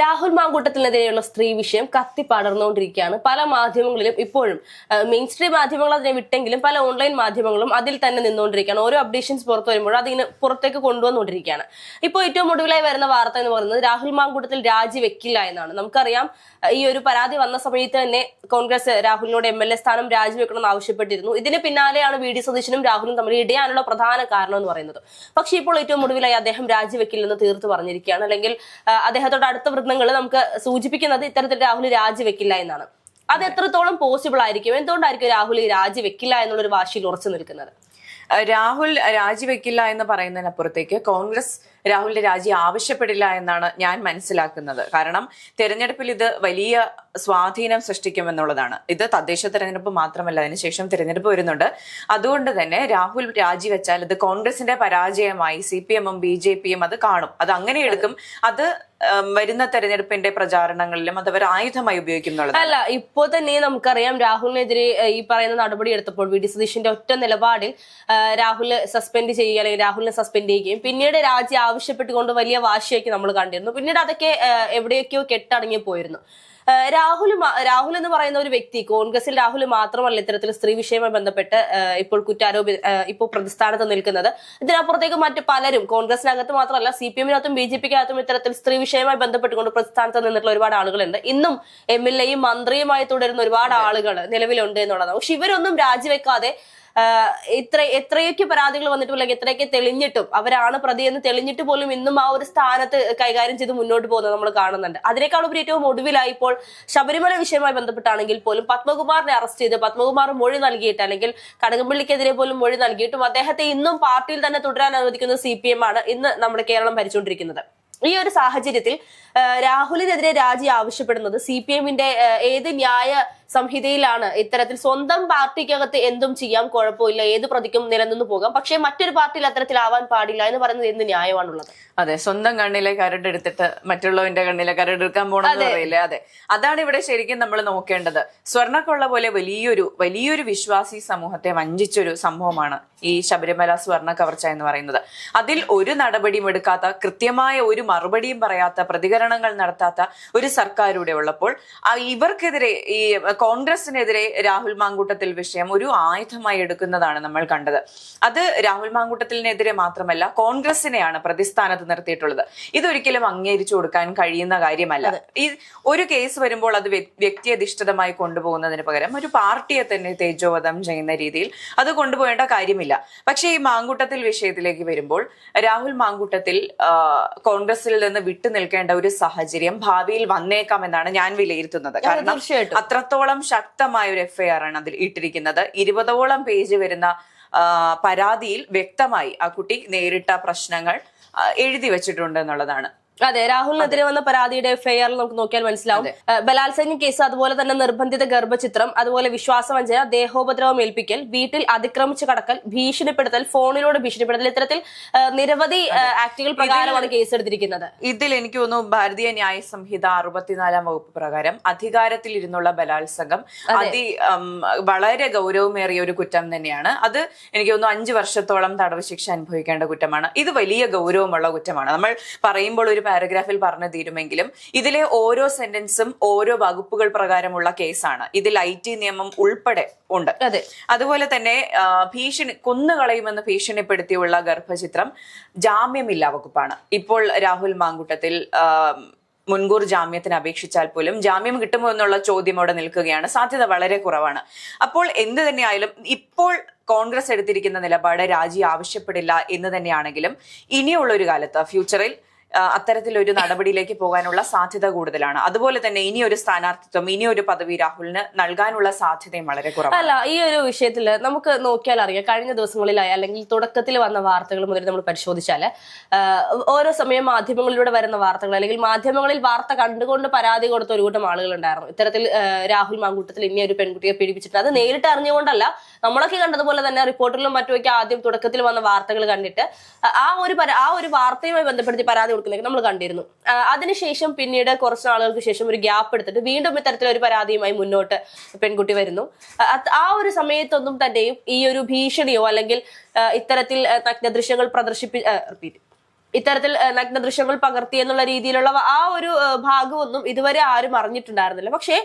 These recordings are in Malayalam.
രാഹുൽ മാങ്കൂട്ടത്തിനെതിരെയുള്ള സ്ത്രീ വിഷയം കത്തി പടർന്നുകൊണ്ടിരിക്കുകയാണ്. പല മാധ്യമങ്ങളിലും ഇപ്പോഴും മെയിൻ സ്ട്രീം മാധ്യമങ്ങൾ അതിനെ വിട്ടെങ്കിലും പല ഓൺലൈൻ മാധ്യമങ്ങളും അതിൽ തന്നെ നിന്നുകൊണ്ടിരിക്കുകയാണ്. ഓരോ അപ്ഡേഷൻസ് പുറത്തു വരുമ്പോഴും അതിന് പുറത്തേക്ക് കൊണ്ടുവന്നുകൊണ്ടിരിക്കുകയാണ്. ഇപ്പോൾ ഏറ്റവും ഒടുവിലായി വരുന്ന വാർത്ത എന്ന് പറയുന്നത് രാഹുൽ മാങ്കൂട്ടത്തിൽ രാജിവെക്കില്ല എന്നാണ്. നമുക്കറിയാം ഈ ഒരു പരാതി വന്ന സമയത്ത് തന്നെ കോൺഗ്രസ് രാഹുലിനോട് എം എൽ എ സ്ഥാനം രാജിവെക്കണമെന്ന് ആവശ്യപ്പെട്ടിരുന്നു. ഇതിന് പിന്നാലെയാണ് വി ഡി സതീശനും രാഹുലും തമ്മിൽ ഇടയാനുള്ള പ്രധാന കാരണം എന്ന് പറയുന്നത്. പക്ഷേ ഇപ്പോൾ ഏറ്റവും ഒടുവിലായി അദ്ദേഹം രാജിവെക്കില്ലെന്ന് തീർത്ത് പറഞ്ഞിരിക്കുകയാണ്. അല്ലെങ്കിൽ അദ്ദേഹത്തോട് അടുത്ത വൃത്തങ്ങൾ നമുക്ക് സൂചിപ്പിക്കുന്നത് ഇത്തരത്തിൽ രാഹുൽ രാജിവെക്കില്ല എന്നാണ്. അത് എത്രത്തോളം പോസിബിൾ ആയിരിക്കും? എന്തുകൊണ്ടായിരിക്കും രാഹുൽ രാജിവെക്കില്ല എന്നുള്ളൊരു വാശിയിൽ ഉറച്ചു നിൽക്കുന്നത്? രാഹുൽ രാജിവെക്കില്ല എന്ന് പറയുന്നതിനപ്പുറത്തേക്ക് കോൺഗ്രസ് രാഹുലിന്റെ രാജി ആവശ്യപ്പെടില്ല എന്നാണ് ഞാൻ മനസ്സിലാക്കുന്നത്. കാരണം തെരഞ്ഞെടുപ്പിൽ ഇത് വലിയ സ്വാധീനം സൃഷ്ടിക്കുമെന്നുള്ളതാണ്. ഇത് തദ്ദേശ തെരഞ്ഞെടുപ്പ് മാത്രമല്ല അതിനുശേഷം തെരഞ്ഞെടുപ്പ് വരുന്നുണ്ട്. അതുകൊണ്ട് തന്നെ രാഹുൽ രാജിവെച്ചാൽ ഇത് കോൺഗ്രസിന്റെ പരാജയമായി സി പി എമ്മും ബി ജെ പിയും അത് കാണും. അത് അങ്ങനെ എടുക്കും. അത് വരുന്ന തെരഞ്ഞെടുപ്പിന്റെ പ്രചാരണങ്ങളിലും അത് അവർ ആയുധമായി ഉപയോഗിക്കുന്നുള്ളത് അല്ല ഇപ്പോ തന്നെ നമുക്കറിയാം രാഹുലിനെതിരെ ഈ പറയുന്ന നടപടി എടുത്തപ്പോൾ വി ഡി സതീഷിന്റെ ഒറ്റ നിലപാടിൽ രാഹുൽ സസ്പെൻഡ് ചെയ്യുക അല്ലെങ്കിൽ രാഹുലിനെ സസ്പെൻഡ് ചെയ്യുകയും പിന്നീട് രാജി ആവശ്യപ്പെട്ടുകൊണ്ട് വലിയ വാശിയൊക്കെ നമ്മൾ കണ്ടിരുന്നു. പിന്നീട് അതൊക്കെ എവിടെയൊക്കെയോ കെട്ടടങ്ങി പോയിരുന്നു. രാഹുൽ രാഹുൽ എന്ന് പറയുന്ന ഒരു വ്യക്തി കോൺഗ്രസിൽ രാഹുൽ മാത്രമല്ല ഇത്തരത്തിൽ സ്ത്രീ വിഷയവുമായി ബന്ധപ്പെട്ട് ഇപ്പോൾ കുറ്റാരോപി ഇപ്പോൾ പ്രതിസ്ഥാനത്ത് നിൽക്കുന്നത്. ഇതിനപ്പുറത്തേക്ക് മറ്റ് പലരും കോൺഗ്രസിനകത്ത് മാത്രമല്ല സി പി എമ്മിനകത്തും ബി ജെ പിക്കകത്തും ഇത്തരത്തിൽ സ്ത്രീ വിഷയവുമായി ബന്ധപ്പെട്ടുകൊണ്ട് പ്രതിസ്ഥാനത്ത് നിന്നിട്ടുള്ള ഒരുപാട് ആളുകളുണ്ട്. ഇന്നും എം എൽ എയും മന്ത്രിയുമായി തുടരുന്ന ഒരുപാട് ആളുകൾ നിലവിലുണ്ട് എന്നുള്ളതാണ്. പക്ഷെ ഇവരൊന്നും രാജിവെക്കാതെ ഇത്ര എത്രയൊക്കെ പരാതികൾ വന്നിട്ടും അല്ലെങ്കിൽ എത്രയൊക്കെ തെളിഞ്ഞിട്ടും അവരാണ് പ്രതി എന്ന് തെളിഞ്ഞിട്ട് പോലും ഇന്നും ആ ഒരു സ്ഥാനത്ത് കൈകാര്യം ചെയ്ത് മുന്നോട്ട് പോകുന്നത് നമ്മൾ കാണുന്നുണ്ട്. അതിനേക്കാൾ ഉപരി ഏറ്റവും ഒടുവിലായി ഇപ്പോൾ ശബരിമല വിഷയവുമായി ബന്ധപ്പെട്ടാണെങ്കിൽ പോലും പത്മകുമാറിനെ അറസ്റ്റ് ചെയ്ത് പത്മകുമാർ മൊഴി നൽകിയിട്ട് അല്ലെങ്കിൽ കടകംപള്ളിക്കെതിരെ പോലും മൊഴി നൽകിയിട്ടും അദ്ദേഹത്തെ ഇന്നും പാർട്ടിയിൽ തന്നെ തുടരാൻ അനുവദിക്കുന്ന സി പി എം ആണ് ഇന്ന് നമ്മുടെ കേരളം ഭരിച്ചുകൊണ്ടിരിക്കുന്നത്. ഈ ഒരു സാഹചര്യത്തിൽ രാഹുലിനെതിരെ രാജി ആവശ്യപ്പെടുന്നത് സി പി എമ്മിന്റെ ഏത് ന്യായ സംഹിതയിലാണ് ഇത്തരത്തിൽ സ്വന്തം പാർട്ടിക്കകത്ത് എന്തും ചെയ്യാം കുഴപ്പമില്ല ഏത് പ്രതിക്കും നിലനിന്ന് പോകാം. പക്ഷേ മറ്റൊരു പാർട്ടിയിൽ അത്തരത്തിലാവാൻ പാടില്ല എന്ന് പറയുന്നത് എന്ത് ന്യായമാണുള്ളത്? അതെ സ്വന്തം കണ്ണിലെ കരടെടുത്തിട്ട് മറ്റുള്ളവന്റെ കണ്ണിലെ കരടെടുക്കാൻ പോണെന്ന് പറയില്ലേ? അതെ. അതാണ് ഇവിടെ ശരിക്കും നമ്മൾ നോക്കേണ്ടത്. സ്വർണക്കൊള്ള പോലെ വലിയൊരു വലിയൊരു വിശ്വാസി സമൂഹത്തെ വഞ്ചിച്ചൊരു സംഭവമാണ് ഈ ശബരിമല സ്വർണ കവർച്ച എന്ന് പറയുന്നത്. അതിൽ ഒരു നടപടിയും എടുക്കാത്ത കൃത്യമായ ഒരു മറുപടിയും പറയാത്ത പ്രതികരണങ്ങൾ നടത്താത്ത ഒരു സർക്കാരൂടെ ഉള്ളപ്പോൾ ഇവർക്കെതിരെ ഈ കോൺഗ്രസിനെതിരെ രാഹുൽ മാങ്കൂട്ടത്തിൽ വിഷയം ഒരു ആയുധമായി എടുക്കുന്നതാണ് നമ്മൾ കണ്ടത്. അത് രാഹുൽ മാങ്കൂട്ടത്തിനെതിരെ മാത്രമല്ല കോൺഗ്രസിനെയാണ് പ്രതിസ്ഥാനത്ത് നിർത്തിയിട്ടുള്ളത്. ഇതൊരിക്കലും അംഗീകരിച്ചു കൊടുക്കാൻ കഴിയുന്ന കാര്യമല്ല. ഈ ഒരു കേസ് വരുമ്പോൾ അത് വ്യ- വ്യക്തിയധിഷ്ഠിതമായി കൊണ്ടുപോകുന്നതിന് പകരം ഒരു പാർട്ടിയെ തന്നെ തേജോവധം ചെയ്യുന്ന രീതിയിൽ അത് കൊണ്ടുപോകേണ്ട കാര്യമില്ല. പക്ഷേ ഈ മാങ്കൂട്ടത്തിൽ വിഷയത്തിലേക്ക് വരുമ്പോൾ രാഹുൽ മാങ്കൂട്ടത്തിൽ കോൺഗ്രസിൽ നിന്ന് വിട്ടു നിൽക്കേണ്ട ഒരു സാഹചര്യം ഭാവിയിൽ വന്നേക്കാം എന്നാണ് ഞാൻ വിലയിരുത്തുന്നത്. കാരണം തീർച്ചയായിട്ടും. അത്രത്തോളം ശക്തമായ ഒരു എഫ്ഐആർ ആണ് അതിൽ ഇട്ടിരിക്കുന്നത്. ഇരുപതോളം പേജ് വരുന്ന പരാതിയിൽ വ്യക്തമായി ആ കുട്ടി നേരിട്ട പ്രശ്നങ്ങൾ എഴുതി വെച്ചിട്ടുണ്ട് എന്നുള്ളതാണ്. അതെ രാഹുലിനെതിരെ വന്ന പരാതിയുടെ എഫ്ഐആർ നമുക്ക് നോക്കിയാൽ മനസ്സിലാവും. ബലാത്സംഗ കേസ് അതുപോലെ തന്നെ നിർബന്ധിത ഗർഭചിത്രം അതുപോലെ വിശ്വാസവഞ്ചന ദേഹോപദ്രവം ഏൽപ്പിക്കൽ വീട്ടിൽ അതിക്രമിച്ച് കടക്കൽ ഭീഷണിപ്പെടുത്തൽ ഫോണിലൂടെ ഭീഷണിപ്പെടുത്തൽ ഇത്തരത്തിൽ നിരവധി ആക്ടുകൾ പ്രകാരമാണ് കേസ് എടുത്തിരിക്കുന്നത് ഇതിൽ എനിക്ക് തോന്നുന്നു ഭാരതീയ ന്യായ സംഹിത അറുപത്തിനാലാം വകുപ്പ് പ്രകാരം അധികാരത്തിൽ ഇരുന്നുള്ള ബലാത്സംഗം അതി. വളരെ ഗൗരവമേറിയ ഒരു കുറ്റം തന്നെയാണ്. അത് എനിക്ക് തോന്നുന്നു അഞ്ചു വർഷത്തോളം തടവ് ശിക്ഷ അനുഭവിക്കേണ്ട കുറ്റമാണ്. ഇത് വലിയ ഗൗരവമുള്ള കുറ്റമാണ്. നമ്മൾ പറയുമ്പോൾ ഒരു പാരഗ്രാഫിൽ പറഞ്ഞു തീരുമെങ്കിലും ഇതിലെ ഓരോ സെന്റൻസും ഓരോ വകുപ്പുകൾ പ്രകാരമുള്ള കേസാണ്. ഇതിൽ ഐ ടി നിയമം ഉൾപ്പെടെ ഉണ്ട്. അതെ. അതുപോലെ തന്നെ ഭീഷണി കൊന്നുകളയുമെന്ന് ഭീഷണിപ്പെടുത്തിയുള്ള ഗർഭചിത്രം ജാമ്യമില്ലാ വകുപ്പാണ്. ഇപ്പോൾ രാഹുൽ മാങ്കുട്ടത്തിൽ മുൻകൂർ ജാമ്യത്തിന് അപേക്ഷിച്ചാൽ പോലും ജാമ്യം കിട്ടുമോ എന്നുള്ള ചോദ്യം അവിടെ നിൽക്കുകയാണ്. സാധ്യത വളരെ കുറവാണ്. അപ്പോൾ എന്ത് തന്നെയായാലും ഇപ്പോൾ കോൺഗ്രസ് എടുത്തിരിക്കുന്ന നിലപാട് രാജി ആവശ്യപ്പെടില്ല എന്ന് തന്നെയാണെങ്കിലും ഇനിയുള്ള ഒരു കാലത്ത് ഫ്യൂച്ചറിൽ അത്തരത്തിലൊരു നടപടിയിലേക്ക് പോകാനുള്ള സാധ്യത കൂടുതലാണ്. അതുപോലെ തന്നെ ഇനി ഒരു സ്ഥാനാർത്ഥിത്വം ഇനി ഒരു പദവി രാഹുലിന് നൽകാനുള്ള സാധ്യതയും വളരെ കുറവാണ്. അല്ല ഈ ഒരു വിഷയത്തിൽ നമുക്ക് നോക്കിയാൽ അറിയാം. കഴിഞ്ഞ ദിവസങ്ങളിലായി അല്ലെങ്കിൽ തുടക്കത്തിൽ വന്ന വാർത്തകൾ മുതൽ നമ്മൾ പരിശോധിച്ചാൽ ഓരോ സമയം മാധ്യമങ്ങളിലൂടെ വരുന്ന വാർത്തകൾ അല്ലെങ്കിൽ മാധ്യമങ്ങളിൽ വാർത്ത കണ്ടുകൊണ്ട് പരാതി കൊടുത്ത ഒരു കൂട്ടം ആളുകൾ ഉണ്ടായിരുന്നു. ഇത്തരത്തിൽ രാഹുൽ മാങ്കൂട്ടത്തിൽ ഇനി ഒരു പെൺകുട്ടിയെ പീഡിപ്പിച്ചിട്ടുണ്ട്. അത് നേരിട്ട് അറിഞ്ഞുകൊണ്ടല്ല നമ്മളൊക്കെ കണ്ടതുപോലെ തന്നെ റിപ്പോർട്ടറിലും മറ്റുമൊക്കെ ആദ്യം തുടക്കത്തിൽ വന്ന വാർത്തകൾ കണ്ടിട്ട് ആ ഒരു ആ ഒരു വാർത്തയുമായി ബന്ധപ്പെടുത്തി പരാതി കൊടുക്കുന്നതൊക്കെ നമ്മൾ കണ്ടിരുന്നു അതിനുശേഷം പിന്നീട് കുറച്ച് നാളുകൾക്ക് ശേഷം ഒരു ഗ്യാപ്പ് എടുത്തിട്ട് വീണ്ടും ഇത്തരത്തിലൊരു പരാതിയുമായി മുന്നോട്ട് പെൺകുട്ടി വരുന്നു ആ, ഒരു സമയത്തൊന്നും തന്നെയും ഈ ഒരു ഭീഷണിയോ അല്ലെങ്കിൽ ഇത്തരത്തിൽ നഗ്നദൃശ്യങ്ങൾ നഗ്ന ദൃശ്യങ്ങൾ പ്രദർശിപ്പി repeat. ഇത്തരത്തിൽ നഗ്ന ദൃശ്യങ്ങൾ പകർത്തി എന്നുള്ള രീതിയിലുള്ള ആ ഒരു ഭാഗമൊന്നും ഇതുവരെ ആരും അറിഞ്ഞിട്ടുണ്ടായിരുന്നില്ല. പക്ഷേ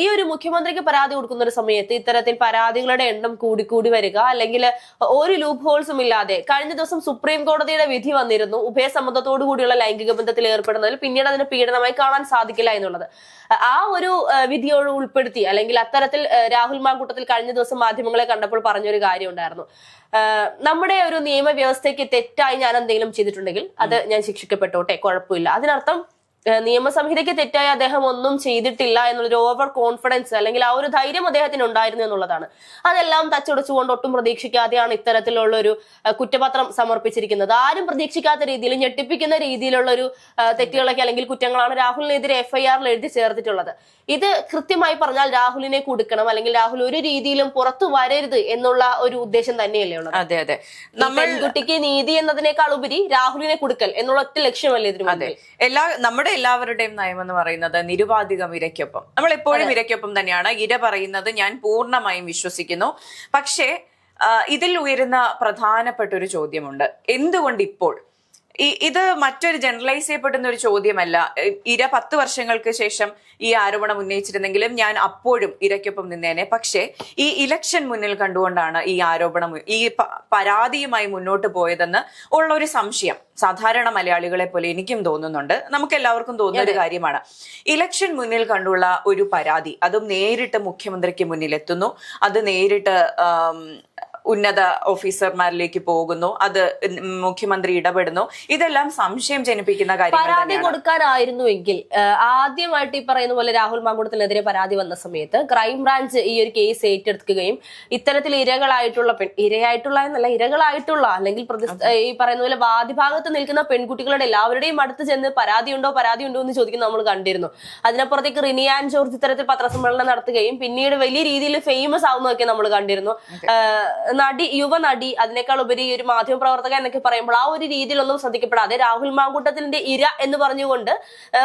ഈ ഒരു മുഖ്യമന്ത്രിക്ക് പരാതി കൊടുക്കുന്ന ഒരു സമയത്ത് ഇത്തരത്തിൽ പരാതികളുടെ എണ്ണം കൂടിക്കൂടി വരിക അല്ലെങ്കിൽ ഒരു ലൂപ്പ് ഹോൾസും ഇല്ലാതെ കഴിഞ്ഞ ദിവസം സുപ്രീം കോടതിയുടെ വിധി വന്നിരുന്നു ഉഭയസമ്മതത്തോടു കൂടിയുള്ള ലൈംഗിക ബന്ധത്തിൽ ഏർപ്പെടുന്നതിൽ പിന്നീട് അതിന് പീഡനമായി കാണാൻ സാധിക്കില്ല എന്നുള്ളത്. ആ ഒരു വിധിയോട് ഉൾപ്പെടുത്തി അല്ലെങ്കിൽ അത്തരത്തിൽ രാഹുൽ മാങ്കൂട്ടത്തിൽ കഴിഞ്ഞ ദിവസം മാധ്യമങ്ങളെ കണ്ടപ്പോൾ പറഞ്ഞൊരു കാര്യം ഉണ്ടായിരുന്നു നമ്മുടെ ഒരു നിയമവ്യവസ്ഥയ്ക്ക് തെറ്റായി ഞാൻ എന്തെങ്കിലും ചെയ്തിട്ടുണ്ടെങ്കിൽ അത് ഞാൻ ശിക്ഷിക്കപ്പെട്ടോട്ടെ? കുഴപ്പമില്ല. അതിനർത്ഥം നിയമസംഹിതയ്ക്ക് തെറ്റായി അദ്ദേഹം ഒന്നും ചെയ്തിട്ടില്ല എന്നുള്ളൊരു ഓവർ കോൺഫിഡൻസ് അല്ലെങ്കിൽ ആ ഒരു ധൈര്യം അദ്ദേഹത്തിന് ഉണ്ടായിരുന്നു എന്നുള്ളതാണ്. അതെല്ലാം തച്ചുടച്ചുകൊണ്ട് ഒട്ടും പ്രതീക്ഷിക്കാതെയാണ് ഇത്തരത്തിലുള്ള ഒരു കുറ്റപത്രം സമർപ്പിച്ചിരിക്കുന്നത്. ആരും പ്രതീക്ഷിക്കാത്ത രീതിയിൽ ഞെട്ടിപ്പിക്കുന്ന രീതിയിലുള്ള ഒരു തെറ്റുകളൊക്കെ അല്ലെങ്കിൽ കുറ്റങ്ങളാണ് രാഹുലിനെതിരെ എഫ്ഐആറിൽ എഴുതി ചേർത്തിട്ടുള്ളത്. ഇത് കൃത്യമായി പറഞ്ഞാൽ രാഹുലിനെ കൊടുക്കണം അല്ലെങ്കിൽ രാഹുൽ ഒരു രീതിയിലും പുറത്തു വരരുത് എന്നുള്ള ഒരു ഉദ്ദേശം തന്നെയല്ലേ ഉള്ളത്. അതെ അതെ. നമ്മൾ കുട്ടിക്ക് നീതി എന്നതിനേക്കാൾ ഉപരി രാഹുലിനെ കൊടുക്കൽ എന്നുള്ള ഒറ്റ ലക്ഷ്യമല്ലേ ഇതിന് അതെ. എല്ലാ നമ്മുടെ എല്ലാവരുടെയും നയം എന്ന് പറയുന്നത് നിരുപാധികം ഇരയ്ക്കൊപ്പം. നമ്മൾ എപ്പോഴും ഇരയ്ക്കൊപ്പം തന്നെയാണ്. ഇര പറയുന്നത് ഞാൻ പൂർണമായും വിശ്വസിക്കുന്നു. പക്ഷേ ഇതിൽ ഉയരുന്ന പ്രധാനപ്പെട്ട ഒരു ചോദ്യമുണ്ട്. എന്തുകൊണ്ട് ഇപ്പോൾ ഇത് മറ്റൊരു ജനറലൈസ് ചെയ്യപ്പെടുന്ന ഒരു ചോദ്യമല്ല. ഇര പത്ത് വർഷങ്ങൾക്ക് ശേഷം ഈ ആരോപണം ഉന്നയിച്ചിരുന്നെങ്കിലും ഞാൻ അപ്പോഴും ഇരയ്ക്കൊപ്പം നിന്നേനെ. പക്ഷേ ഈ ഇലക്ഷൻ മുന്നിൽ കണ്ടുകൊണ്ടാണ് ഈ ആരോപണം ഈ പരാതിയുമായി മുന്നോട്ട് പോയതെന്ന് ഉള്ള ഒരു സംശയം. സാധാരണ മലയാളികളെ പോലെ എനിക്കും തോന്നുന്നുണ്ട്. നമുക്ക് എല്ലാവർക്കും തോന്നുന്ന ഒരു കാര്യമാണ്. ഇലക്ഷൻ മുന്നിൽ കണ്ടുള്ള ഒരു പരാതി അതും നേരിട്ട് മുഖ്യമന്ത്രിക്ക് മുന്നിൽ എത്തുന്നു അത് നേരിട്ട് ഉന്നത ഓഫീസർമാരിലേക്ക് പോകുന്നു. അത് മുഖ്യമന്ത്രി ഇടപെടുന്നു. ഇതെല്ലാം സംശയം ജനിപ്പിക്കുന്ന കാര്യം പരാതി കൊടുക്കാനായിരുന്നുവെങ്കിൽ ആദ്യമായിട്ട് ഈ പറയുന്ന പോലെ രാഹുൽ മാങ്കുടത്തിനെതിരെ പരാതി വന്ന സമയത്ത് ക്രൈംബ്രാഞ്ച് ഈ ഒരു കേസ് ഏറ്റെടുക്കുകയും ഇത്തരത്തിൽ ഇരകളായിട്ടുള്ള പെൺ ഇരയായിട്ടുള്ള എന്നല്ല ഇരകളായിട്ടുള്ള അല്ലെങ്കിൽ ഈ പറയുന്ന പോലെ വാദിഭാഗത്ത് നിൽക്കുന്ന പെൺകുട്ടികളുടെ എല്ലാവരുടെയും അടുത്ത് ചെന്ന് പരാതിയുണ്ടോ പരാതിയുണ്ടോ എന്ന് ചോദിക്കുന്നത് നമ്മൾ കണ്ടിരുന്നു. അതിനപ്പുറത്തേക്ക് റിനിയാൻ ജോർജ് ഇത്തരത്തിൽ പത്രസമ്മേളനം നടത്തുകയും പിന്നീട് വലിയ രീതിയിൽ ഫേമസ് ആവുന്നതൊക്കെ നമ്മൾ കണ്ടിരുന്നു. നടി യുവ നടി അതിനേക്കാൾ ഉപരി ഒരു മാധ്യമ പ്രവർത്തക എന്നൊക്കെ പറയുമ്പോൾ ആ ഒരു രീതിയിലൊന്നും ശ്രദ്ധിക്കപ്പെടാതെ രാഹുൽ മാങ്കൂട്ടത്തിന്റെ ഇര എന്ന് പറഞ്ഞുകൊണ്ട്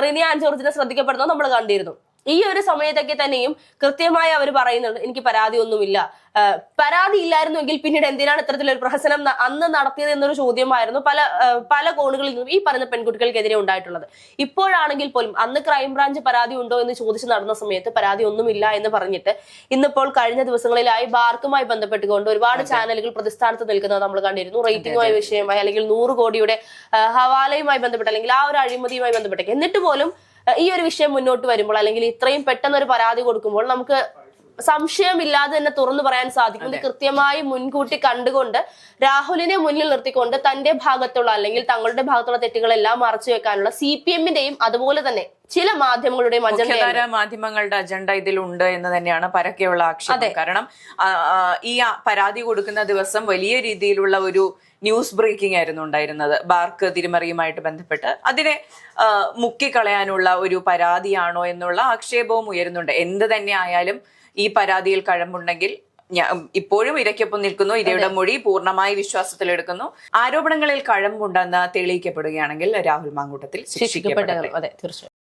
റിനിയ ആൻഡ് ആൻ ജോർജിനെ ശ്രദ്ധിക്കപ്പെടുന്നത് നമ്മൾ കണ്ടിരുന്നു. ഈ ഒരു സമയത്തൊക്കെ തന്നെയും കൃത്യമായി അവർ പറയുന്നുണ്ട് എനിക്ക് പരാതി ഒന്നുമില്ല പരാതി ഇല്ലായിരുന്നുവെങ്കിൽ പിന്നീട് എന്തിനാണ് ഇത്തരത്തിലൊരു പ്രഹസനം അന്ന് നടത്തിയത് എന്നൊരു ചോദ്യമായിരുന്നു പല പല കോണുകളിൽ നിന്നും ഈ പറയുന്ന പെൺകുട്ടികൾക്കെതിരെ ഉണ്ടായിട്ടുള്ളത്. ഇപ്പോഴാണെങ്കിൽ പോലും അന്ന് ക്രൈംബ്രാഞ്ച് പരാതി ഉണ്ടോ എന്ന് ചോദിച്ച് നടന്ന സമയത്ത് പരാതി ഒന്നുമില്ല എന്ന് പറഞ്ഞിട്ട് ഇന്നിപ്പോൾ കഴിഞ്ഞ ദിവസങ്ങളിലായി ബാർക്കുമായി ബന്ധപ്പെട്ടുകൊണ്ട് ഒരുപാട് ചാനലുകൾ പ്രതിസ്ഥാനത്ത് നിൽക്കുന്നത് നമ്മൾ കണ്ടിരുന്നു. റേറ്റിംഗുമായി വിഷയമായി അല്ലെങ്കിൽ നൂറ് കോടിയുടെ ഹവാലയുമായി ബന്ധപ്പെട്ട് അല്ലെങ്കിൽ ആ ഒരു അഴിമതിയുമായി ബന്ധപ്പെട്ട്. എന്നിട്ട് പോലും ഈ ഒരു വിഷയം മുന്നോട്ട് വരുമ്പോൾ അല്ലെങ്കിൽ ഇത്രയും പെട്ടെന്ന് ഒരു പരാതി കൊടുക്കുമ്പോൾ നമുക്ക് സംശയമില്ലാതെ തന്നെ തുറന്നു പറയാൻ സാധിക്കും. ഇത് കൃത്യമായി മുൻകൂട്ടി കണ്ടുകൊണ്ട് രാഹുലിനെ മുന്നിൽ നിർത്തിക്കൊണ്ട് തന്റെ ഭാഗത്തുള്ള അല്ലെങ്കിൽ തങ്ങളുടെ ഭാഗത്തുള്ള തെറ്റുകളെല്ലാം മറച്ചു വെക്കാനുള്ള സി പി എമ്മിന്റെയും അതുപോലെ തന്നെ ചില മാധ്യമങ്ങളുടെയും അജണ്ട മാധ്യമങ്ങളുടെ അജണ്ട ഇതിലുണ്ട് എന്ന് തന്നെയാണ് പരക്കെയുള്ള ആക്ഷേപം. കാരണം ഈ പരാതി കൊടുക്കുന്ന ദിവസം വലിയ രീതിയിലുള്ള ഒരു ന്യൂസ് ബ്രേക്കിംഗ് ആയിരുന്നു ഉണ്ടായിരുന്നത്. ബാർക്ക് തിരിമറിയുമായിട്ട് ബന്ധപ്പെട്ട്. അതിനെ മുക്കിക്കളയാനുള്ള ഒരു പരാതിയാണോ എന്നുള്ള ആക്ഷേപവും ഉയരുന്നുണ്ട്. എന്ത് തന്നെ ആയാലും ഈ പരാതിയിൽ കഴമ്പുണ്ടെങ്കിൽ ഞാൻ ഇപ്പോഴും ഇരയ്ക്കൊപ്പം നിൽക്കുന്നു. ഇരയുടെ മൊഴി പൂർണമായി വിശ്വാസത്തിലെടുക്കുന്നു. ആരോപണങ്ങളിൽ കഴമ്പുണ്ടെന്ന് തെളിയിക്കപ്പെടുകയാണെങ്കിൽ രാഹുൽ മാങ്കൂട്ടത്തിൽ ശിക്ഷിക്കപ്പെട്ടു ശിക്ഷിക്കപ്പെട്ടത് അതെ തീർച്ചയായും.